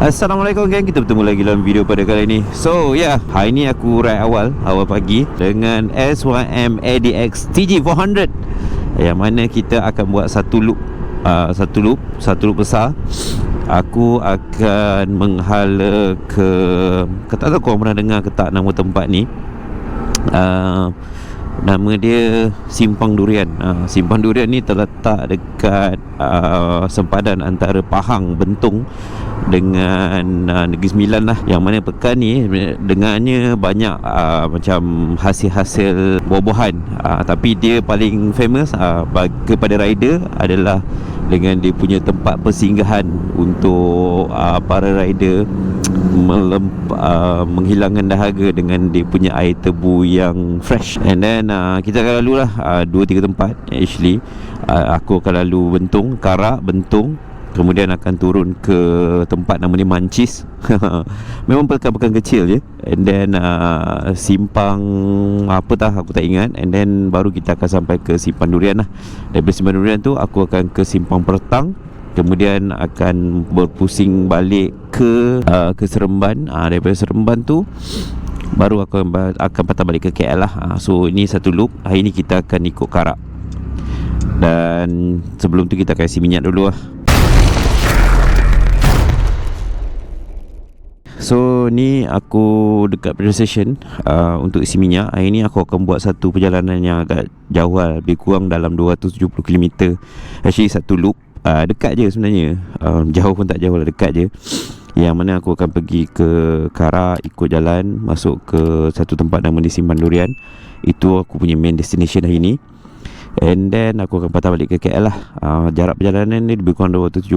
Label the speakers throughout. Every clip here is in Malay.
Speaker 1: Assalamualaikum geng. Kita bertemu lagi dalam video pada kali ini. So yeah, Hari ni aku ride awal Awal pagi Dengan SYM ADX TG400 Yang mana kita akan buat satu loop uh, Satu loop Satu loop besar. Aku akan menghala ke Kata tahu korang pernah dengar ke tak nama tempat ni. Uh, Nama dia Simpang Durian. Uh, Simpang Durian ni terletak dekat uh, Sempadan antara Pahang Bentung Dengan uh, Negeri Sembilan lah. Yang mana pekan ni Dengannya banyak uh, Macam hasil-hasil Buah-buahan. Uh, Tapi dia paling famous uh, Kepada rider adalah Dengan dia punya tempat persinggahan Untuk uh, para rider melemp, uh, menghilangkan dahaga dengan dia punya air tebu yang fresh. And then uh, kita akan lalu lah uh, dua tiga tempat actually. Uh, aku akan lalu bentung karak bentung kemudian akan turun ke tempat nama ni mancis. Memang pekan-pekan kecil je. And then uh, simpang apa tah aku tak ingat. And then baru kita akan sampai ke simpang durian lah. Dari simpang durian tu aku akan ke simpang pertang. Kemudian akan berpusing balik ke uh, ke Seremban. Uh, daripada Seremban tu baru aku akan, patah balik ke KL lah. Uh, so ini satu loop. Hari ni kita akan ikut karak. Dan sebelum tu kita akan isi minyak dulu lah So ni aku dekat petrol station uh, Untuk isi minyak. Hari ni aku akan buat satu perjalanan yang agak jauh lah. Lebih kurang dalam 270km Actually satu loop uh, dekat je sebenarnya. Uh, jauh pun tak jauh lah dekat je. Yang mana aku akan pergi ke Kara ikut jalan masuk ke satu tempat nama di Simpan Durian. Itu aku punya main destination hari ni. And then aku akan patah balik ke KL lah. Uh, jarak perjalanan ni lebih kurang 270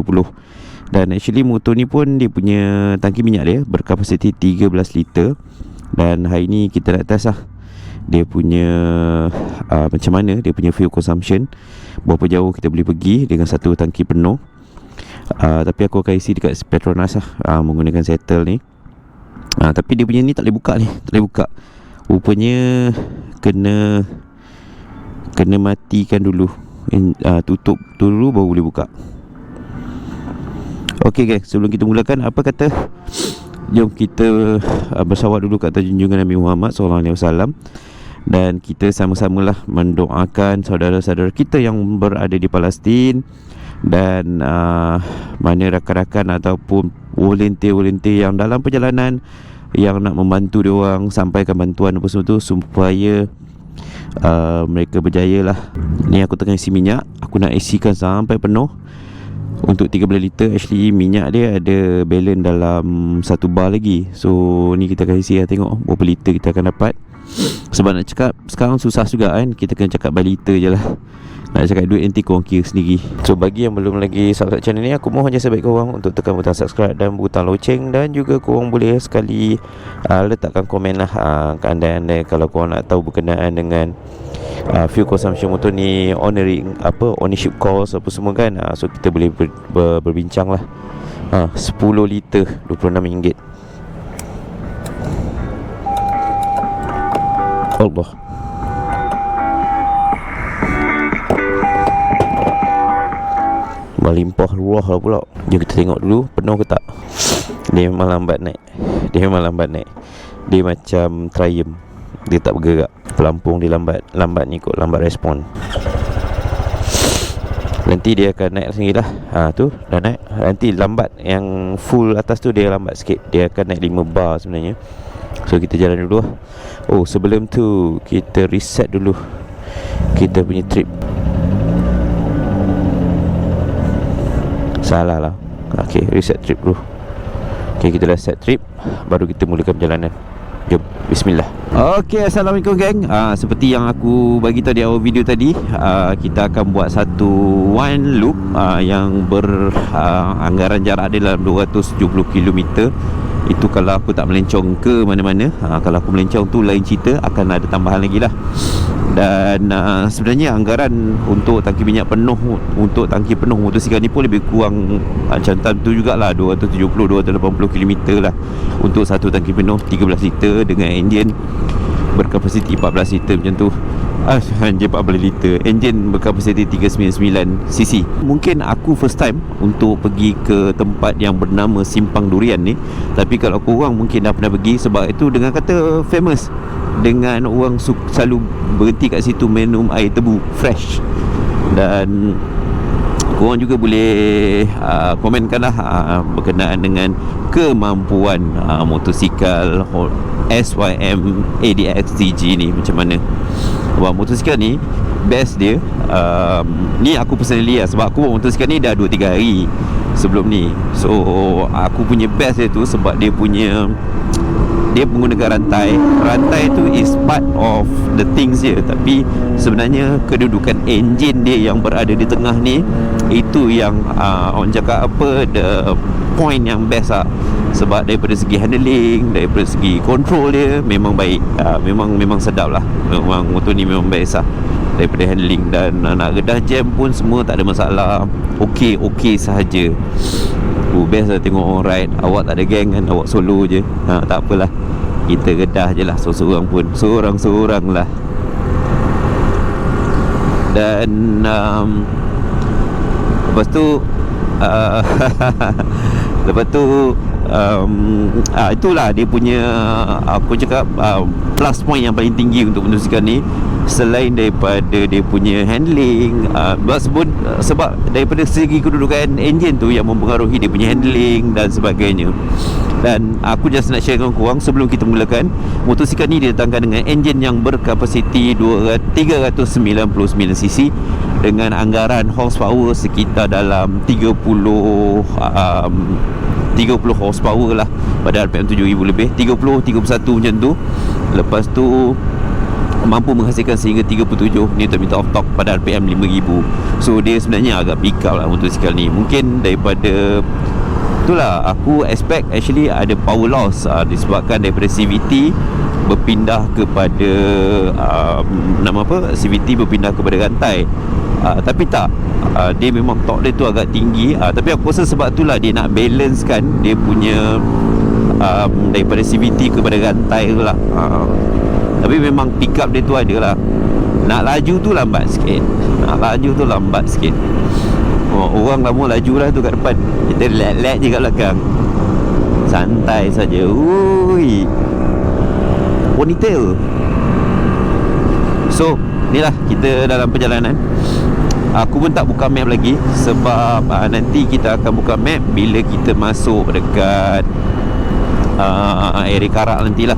Speaker 1: dan actually motor ni pun dia punya tangki minyak dia berkapasiti 13 liter. Dan hari ni kita nak test lah. Dia punya uh, macam mana? Dia punya fuel consumption. Berapa jauh kita boleh pergi dengan satu tangki penuh? Uh, tapi aku akan isi dekat Petronas lah uh, menggunakan settle ni. Uh, tapi dia punya ni tak boleh buka ni. Tak boleh buka. Rupanya kena kena matikan dulu. Uh, tutup dulu baru boleh buka Okey guys, sebelum kita mulakan apa kata? Jom kita uh, bersawat dulu kat atas junjungan Nabi Muhammad sallallahu alaihi wasallam. Dan kita sama-samalah mendoakan saudara-saudara kita yang berada di Palestin. Dan uh, mana rakan-rakan ataupun volunteer-volunteer yang dalam perjalanan yang nak membantu dia orang sampaikan bantuan apa semua tu supaya uh, mereka berjaya lah ni aku tengah isi minyak. Aku nak isikan sampai penuh untuk 13 liter actually minyak dia ada balance dalam satu bar lagi. So ni kita akan isi lah tengok berapa liter kita akan dapat. Sebab nak cakap Sekarang susah juga kan Kita kena cakap by liter je lah. Nak cakap duit nanti korang kira sendiri. So bagi yang belum lagi subscribe channel ni Aku mohon je sebaik korang Untuk tekan butang subscribe Dan butang loceng. Dan juga korang boleh sekali uh, Letakkan komen lah uh, Ke anda-anda. Kalau korang nak tahu berkenaan dengan uh, Fuel consumption motor ni Ownership Apa Ownership cost Apa semua kan? Uh, So kita boleh ber, ber, berbincang lah. Uh, 10 liter RM26 Allah. Melimpah luah lah pula. Jom kita tengok dulu Penuh ke tak? Dia memang lambat naik. Dia memang lambat naik. Dia macam Triumph Dia tak bergerak. Pelampung dia lambat Lambat ni kot Lambat respon. Nanti dia akan naik sendiri lah. Ha, tu dah naik. Nanti lambat Yang full atas tu Dia lambat sikit. Dia akan naik 5 bar sebenarnya. So kita jalan dulu lah. Oh sebelum tu Kita reset dulu. Kita punya trip. Salah lah. Okay reset trip dulu. Okay kita dah set trip. Baru kita mulakan perjalanan Jom Bismillah. Okay Assalamualaikum geng. Uh, Seperti yang aku bagi tahu di awal video tadi uh, Kita akan buat satu One loop uh, Yang beranggaran uh, jarak dia dalam 270km itu kalau aku tak melencong ke mana-mana ha, Kalau aku melencong tu lain cerita Akan ada tambahan lagi lah. Dan uh, sebenarnya anggaran Untuk tangki minyak penuh Untuk tangki penuh motosikal ni pun lebih kurang Macam tu jugalah 270-280km lah. Untuk satu tangki penuh 13 liter dengan engine berkapasiti 14 liter macam tu. Ah, enjin 14 liter. Enjin berkapasiti 399cc Mungkin aku first time Untuk pergi ke tempat yang bernama Simpang Durian ni. Tapi kalau korang mungkin dah pernah pergi Sebab itu dengan kata famous. Dengan orang selalu berhenti kat situ Minum air tebu fresh. Dan korang juga boleh uh, komenkanlah uh, berkenaan dengan kemampuan uh, motosikal SYM ADX TG ni macam mana. Sebab motosikal ni best dia um, ni aku personally lah sebab aku bawa motosikal ni dah 2-3 hari sebelum ni. So aku punya best dia tu sebab dia punya dia menggunakan rantai. Rantai tu is part of the things je tapi sebenarnya kedudukan enjin dia yang berada di tengah ni itu yang uh, orang cakap apa the point yang best lah sebab daripada segi handling daripada segi control dia memang baik. Uh, memang memang sedap lah. Memang motor ni memang best lah. Daripada handling dan uh, nak redah jam pun semua tak ada masalah. Okey okey sahaja. Oh, best lah tengok orang ride. Awak tak ada geng kan? Awak solo je. Ha, Tak apalah. Kita redah je lah Seorang-seorang pun. Seorang-seorang lah. Dan um, Lepas tu uh, Lepas tu um, uh, Itulah dia punya Aku cakap uh, Plus point yang paling tinggi Untuk motosikal ni. Selain daripada dia punya handling uh, sebut, uh, Sebab daripada segi kedudukan enjin tu Yang mempengaruhi dia punya handling dan sebagainya. Dan aku just nak share dengan korang Sebelum kita mulakan Motosikal ni didatangkan dengan enjin yang berkapasiti 399cc Dengan anggaran horsepower sekitar dalam 30 um, 30 horsepower lah. Pada RPM 7000 lebih. 30, 31 macam tu. Lepas tu mampu menghasilkan sehingga 37 Nm of torque pada RPM 5000 so dia sebenarnya agak pick up lah motosikal ni. Mungkin daripada itulah aku expect actually ada power loss uh, disebabkan daripada CVT berpindah kepada uh, nama apa? CVT berpindah kepada rantai. Uh, tapi tak uh, dia memang torque dia tu agak tinggi. Uh, tapi aku rasa sebab itulah dia nak balance kan dia punya um, daripada CVT kepada rantai tu lah. Uh, tapi memang pick up dia tu ada lah Nak laju tu lambat sikit. Nak laju tu lambat sikit oh, Orang lama laju lah tu kat depan. Kita let-let je kat belakang. Santai saja. Ui. Ponytail So ni lah kita dalam perjalanan. Aku pun tak buka map lagi Sebab uh, nanti kita akan buka map Bila kita masuk dekat uh, Area Karak nantilah.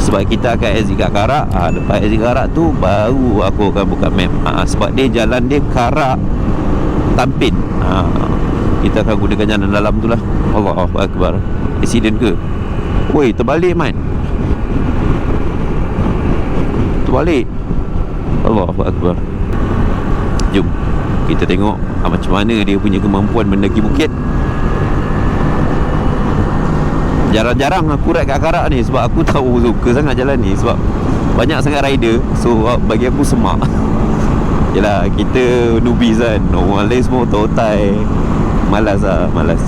Speaker 1: Sebab kita akan exit kat Karak. Ha, Lepas exit Karak tu Baru aku akan buka map. Ha, Sebab dia jalan dia Karak Tampin. Ha, Kita akan gunakan jalan dalam tu lah. Allah Akbar. Accident ke? Woi terbalik man. Terbalik. Allah Akbar. Jom Kita tengok ha, Macam mana dia punya kemampuan Mendaki bukit. Jarang-jarang aku ride kat Karak ni Sebab aku tahu suka sangat jalan ni Sebab banyak sangat rider. So bagi aku semak Yelah kita newbies kan. Orang lain semua totai Malas lah Malas.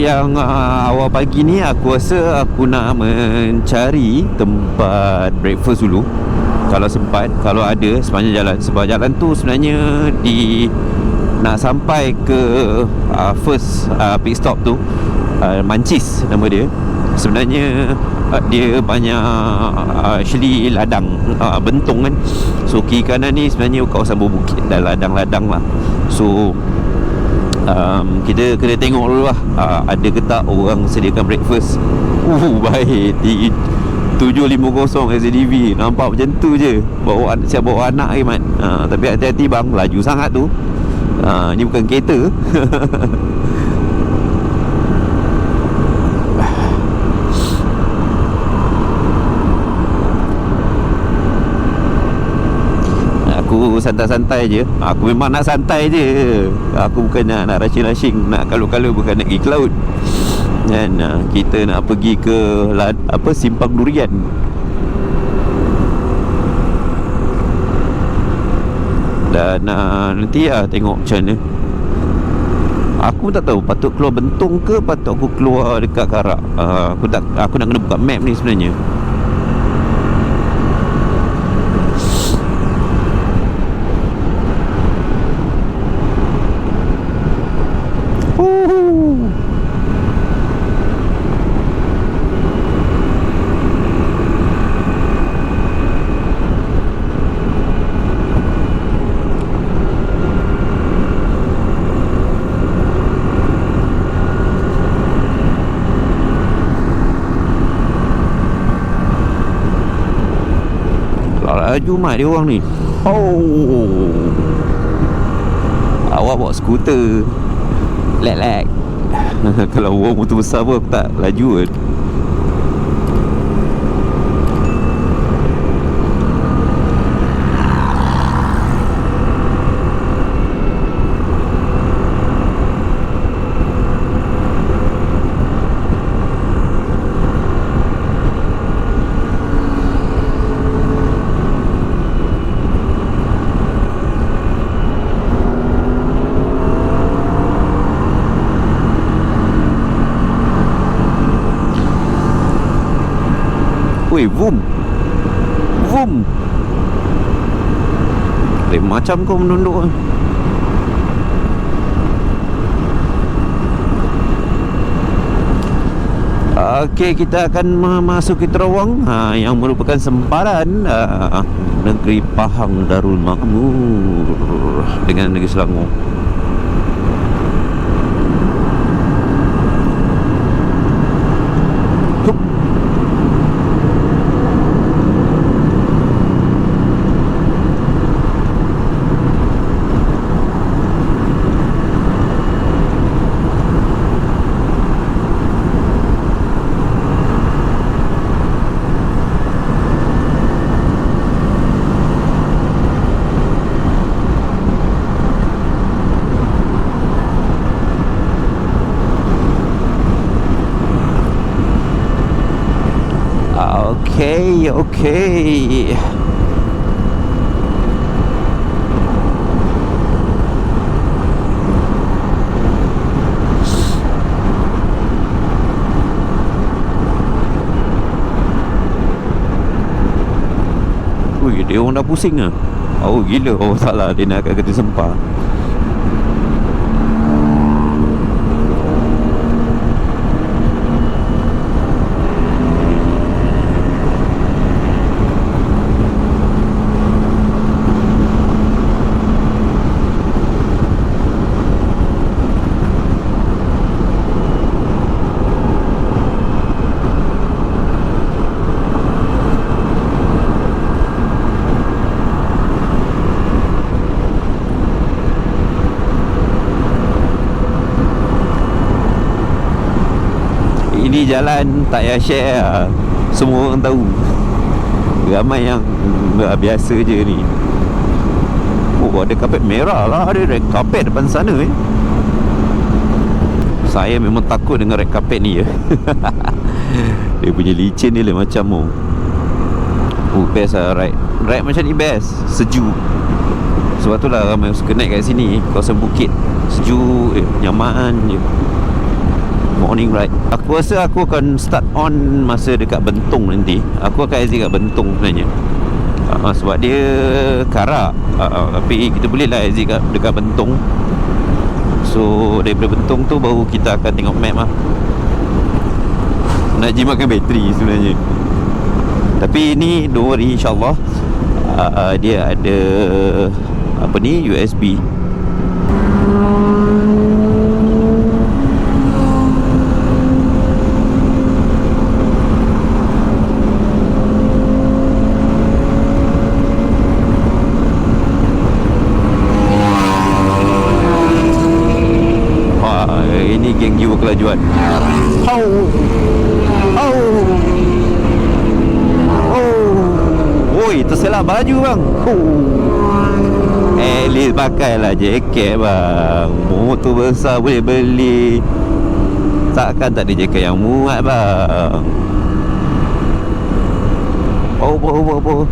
Speaker 1: Yang uh, awal pagi ni aku rasa aku nak mencari tempat breakfast dulu kalau sempat kalau ada sepanjang jalan. Sebab jalan tu sebenarnya di nak sampai ke uh, first uh, pit stop tu uh, Mancis nama dia. Sebenarnya uh, dia banyak uh, actually ladang uh, bentong kan. So kiri kanan ni sebenarnya kawasan berbukit dan ladang-ladang lah. So um, kita kena tengok dulu lah. Uh, ada ke tak orang sediakan breakfast? Uh baik 750 SDV nampak macam tu je. Bawa siap bawa anak ke mat? Uh, tapi hati-hati bang. Laju sangat tu. Uh, ni bukan kereta. Aku santai-santai je. Aku memang nak santai je. Aku bukan nak, nak rushing-rushing Nak kalau-kalau bukan nak pergi cloud Dan uh, kita nak pergi ke apa simpang durian. Dan uh, nanti lah tengok macam mana. Aku tak tahu patut keluar Bentong ke patut aku keluar dekat Karak. Uh, aku tak aku nak kena buka map ni sebenarnya. Laju mat dia orang ni. Oh. Awak bawa skuter. Lek-lek. Kalau orang motor besar pun aku tak laju kan Weh, boom Boom Lain macam kau menunduk. Okey, kita akan memasuki terowong ha, yang merupakan sempadan uh, negeri Pahang Darul Makmur dengan negeri Selangor. Okay. Ui, dia orang dah pusing ah. Oh gila, oh salah dia nak kat kereta sempah. Ini jalan tak payah share lah. Semua orang tahu. Ramai yang mm, biasa je ni. Oh ada kapet merah lah. Ada red carpet depan sana eh. Saya memang takut dengan red carpet ni ya. Dia punya licin ni lah macam oh. Oh best lah ride. Ride macam ni best. Sejuk. Sebab tu lah ramai suka naik kat sini. Kawasan bukit. Sejuk eh, Nyaman je Morning ride Aku rasa aku akan start on Masa dekat Bentong nanti. Aku akan exit kat Bentong sebenarnya. Uh, Sebab dia Karak. Uh, Tapi kita boleh lah exit kat, dekat Bentong. So daripada Bentong tu Baru kita akan tengok map lah. Nak jimatkan bateri sebenarnya. Tapi ni Don't worry insyaAllah. Uh, uh, Dia ada Apa ni USB Wah, ini geng jiwa kelajuan. Au. Au. Oh. Oi, terselap baju bang. Oh. Least Eh, pakailah jaket bang. Motor besar boleh beli. Takkan tak ada jaket yang muat bang Oh, oh, oh, oh.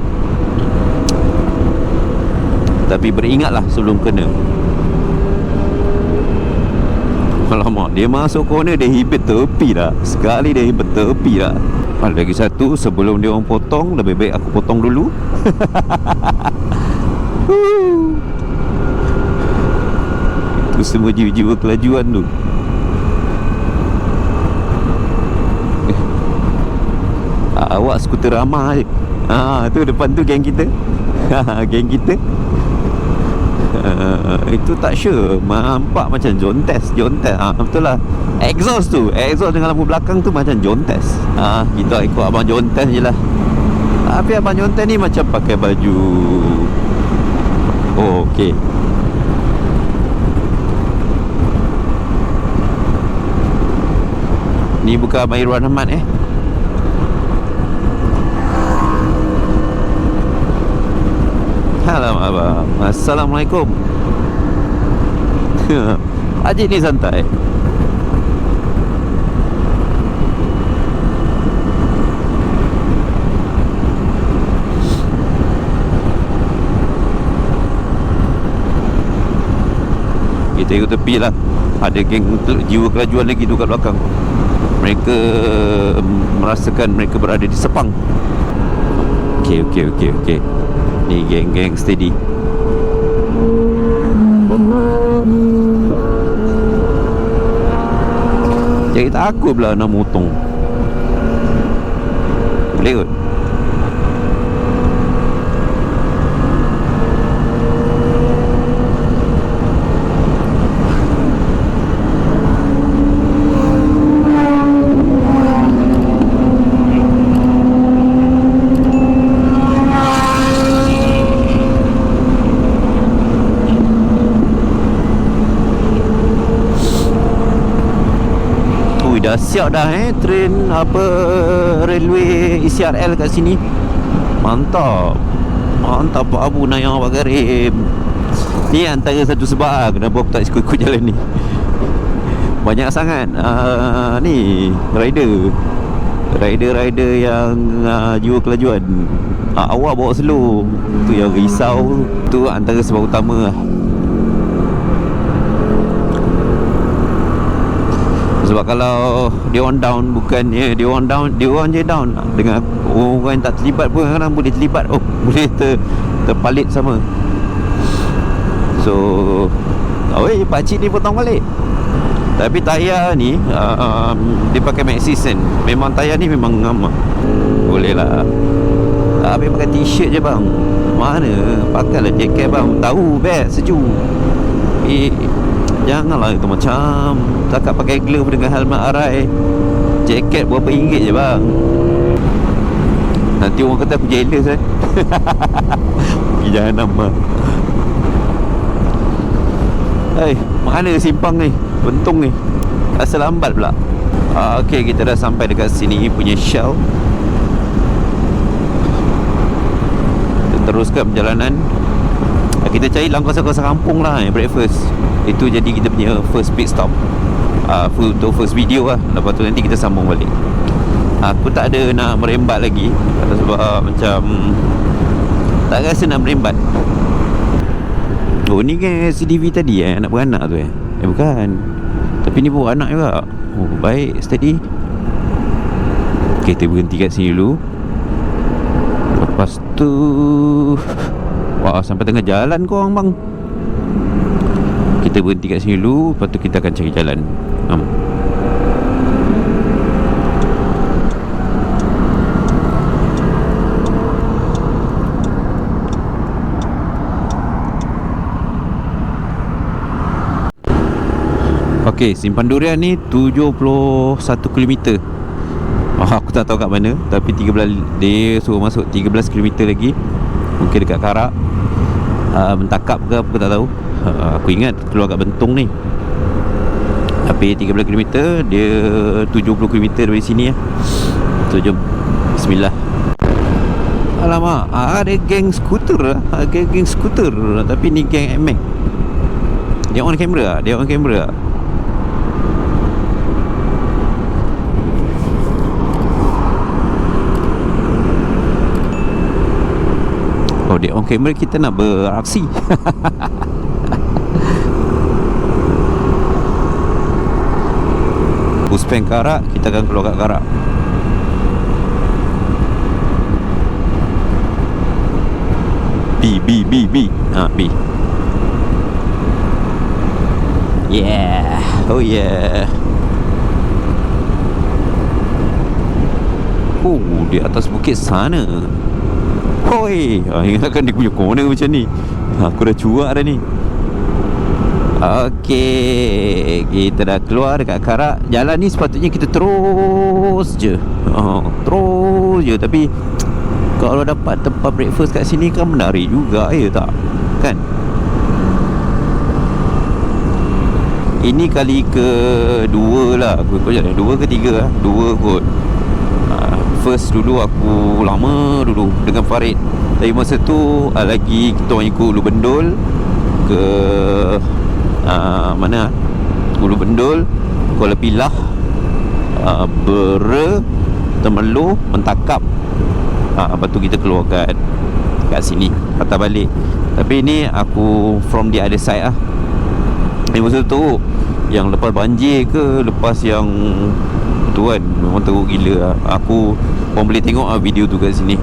Speaker 1: Tapi beringatlah sebelum kena Alamak, dia masuk corner dia hibit tepi dah Sekali dia hibit tepi dah Ada lagi satu, sebelum dia orang potong Lebih baik aku potong dulu. Itu semua jiwa-jiwa kelajuan tu. Eh. Awak skuter ramah je Ah, tu depan tu geng kita. Geng kita uh, Itu tak sure. Nampak macam John Test John Test. Ha, Betul lah. Exhaust tu Exhaust dengan lampu belakang tu Macam John Test. Ha, Kita ikut Abang John Test je lah. Tapi Abang John Test ni Macam pakai baju Oh okay Ni bukan Abang Irwan Ahmad eh? Abang. Assalamualaikum Haji ni santai. Kita ikut tepi lah. Ada geng jiwa kelajuan lagi tu kat belakang. Mereka Merasakan mereka berada di Sepang. Okay okay okay okay Ni geng-geng steady Jadi takut pula nak motong. Boleh kot Ui dah siap dah eh? Train apa Railway ECRL kat sini. Mantap. Mantap Pak Abu Nayang Pak Karim. Ni antara satu sebab lah Kenapa aku tak ikut-ikut jalan ni. Banyak sangat. Uh, Ni Rider. Rider-rider yang uh, Jiwa kelajuan. Uh, Awak bawa slow. Tu yang risau. Tu antara sebab utama lah Sebab kalau dia orang down bukannya dia orang down, dia orang je down dengan orang yang tak terlibat pun kadang boleh terlibat. Oh, boleh ter, terpalit sama. So, oh, eh, pak cik ni potong balik. Tapi tayar ni uh, um, dia pakai Maxxis kan. Memang tayar ni memang ngam. Boleh lah. Tapi pakai t-shirt je bang. Mana? Pakailah jaket bang. Tahu best sejuk. Eh, Janganlah itu macam Takkan pakai glove dengan helmet arai. Jaket berapa ringgit je bang? Nanti orang kata aku jealous eh. Pergi jahanam lah Hei, mana simpang ni? Bentung ni. Asal lambat pula. Ah, Okay, kita dah sampai dekat sini. Punya Shell Kita teruskan perjalanan Kita cari langkah-langkah kampung lah eh, Breakfast. Itu jadi kita punya first pit stop. Uh, Untuk first video lah. Lepas tu nanti kita sambung balik. Aku tak ada nak merembat lagi. Sebab uh, macam Tak rasa nak merembat. Oh ni kan CDV tadi eh Anak beranak tu eh. Eh bukan. Tapi ni bawa anak juga. Oh baik steady. Kita berhenti kat sini dulu. Lepas tu Wah sampai tengah jalan kau orang bang Kita berhenti kat sini dulu Lepas tu kita akan cari jalan um. Okey, simpan durian ni 71 km. Oh, aku tak tahu kat mana Tapi 13 Dia suruh masuk 13 km lagi Mungkin dekat Karak uh, Mentakap ke apa tak tahu. Uh, Aku ingat keluar kat Bentong ni. Tapi 13 km Dia 70 km dari sini ya. So jom. Bismillah. Alamak ah, Ada geng skuter lah Ada geng skuter Tapi ni geng MX Dia on kamera Dia on kamera Kalau dia. On camera kita nak beraksi. Puspen karak Kita akan keluar kat karak. B B B B. Ha B. Yeah. Oh yeah. Oh di atas bukit sana Hoi ha, Ingatkan dia punya corner macam ni. Ha, Aku dah cuak dah ni. Okey Kita dah keluar dekat Karak. Jalan ni sepatutnya kita terus je. Oh, Terus je. Tapi Kalau dapat tempat breakfast kat sini kan menarik juga ya tak? Kan? Ini kali ke dua lah ikut jalan Dua ke tiga lah? Dua kot First dulu aku lama dulu Dengan Farid. Tapi masa tu uh, Lagi kita orang ikut Ulu Bendul Ke uh, Mana? Ulu Bendul Kuala Pilah uh, Bera Temerloh Mentakap uh, Lepas tu kita keluar kat Kat sini Patah balik. Tapi ni aku From the other side lah. Ni masa tu Yang lepas banjir ke Lepas yang Tu kan. Memang teruk gila. Lah Aku Orang boleh tengok lah video tu kat sini.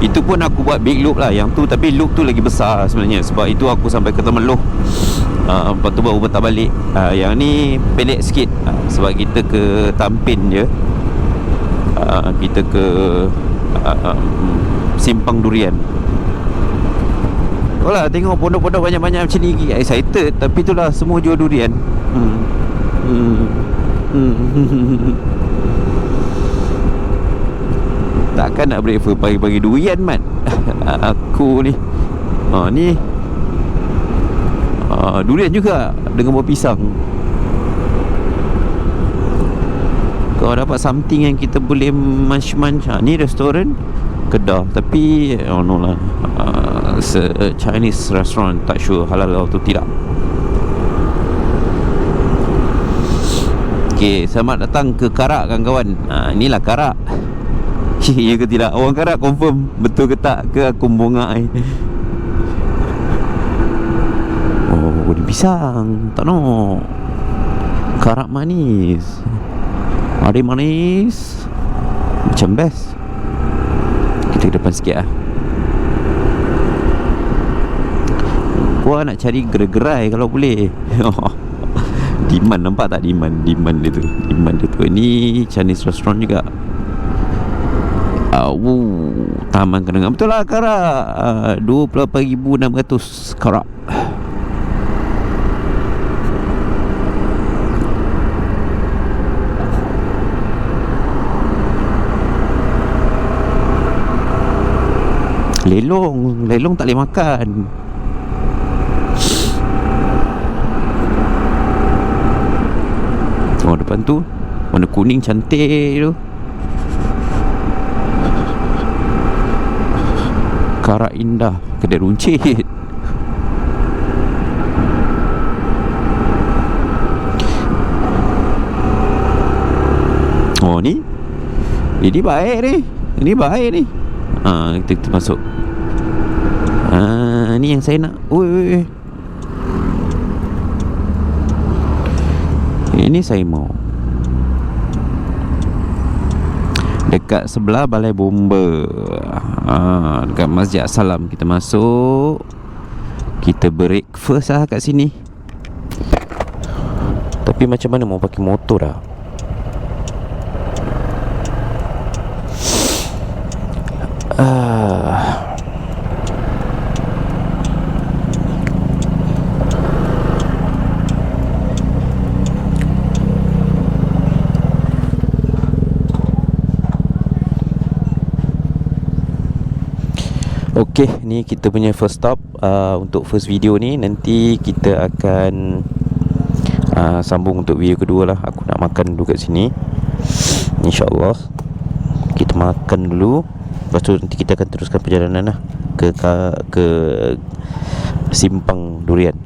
Speaker 1: Itu pun aku buat big loop lah. Yang tu Tapi loop tu lagi besar sebenarnya. Sebab itu aku sampai ke Temeloh uh, Lepas tu baru patah balik. Uh, Yang ni Pelik sikit. Uh, Sebab kita ke Tampin je. Uh, Kita ke uh, um, Simpang Durian Oh lah tengok pondok-pondok banyak-banyak macam ni Excited Tapi itulah semua jual durian. Hmm. Hmm. Hmm. Takkan nak breakfast pagi-pagi durian mat? Aku ni. Ha, Ni. Ha, Durian juga Dengan buah pisang. Kalau dapat something yang kita boleh munch-munch. Ha, Ni restoran. Kedah. Tapi Oh no lah uh, Chinese restaurant Tak sure halal atau tidak. Okay Selamat datang ke Karak kawan-kawan. Ha, Inilah Karak. Ya ke tidak? Orang karak confirm Betul ke tak Ke? Aku bonga ai Oh Dia pisang. Tak nak. Karak manis. Ada manis. Macam best. Kita ke depan sikit lah Gua nak cari gerai-gerai Kalau boleh. Demand nampak tak Demand? Demand dia tu. Demand dia tu. Ini Chinese restaurant juga. Uh, woo, Taman Kenangan. Betul lah Karak uh, 28,600 Karak. Lelong. Lelong tak boleh makan Oh depan tu Warna kuning cantik tu. Karak Indah Kedai runcit. Oh ni? Ini baik ni. Ini baik ni. Ha, kita, kita masuk. Ha, Ni yang saya nak. Ui, ui, ui. Ini saya mau. Dekat sebelah balai bomba. Ha, Dekat Masjid Salam Kita masuk. Kita breakfast lah kat sini. Tapi macam mana mau pakai motor lah Okey, ni kita punya first stop uh, untuk first video ni nanti kita akan uh, sambung untuk video kedua lah. Aku nak makan dulu kat sini. Insya-Allah. Kita makan dulu. Lepas tu nanti kita akan teruskan perjalanan lah ke ke, ke simpang durian.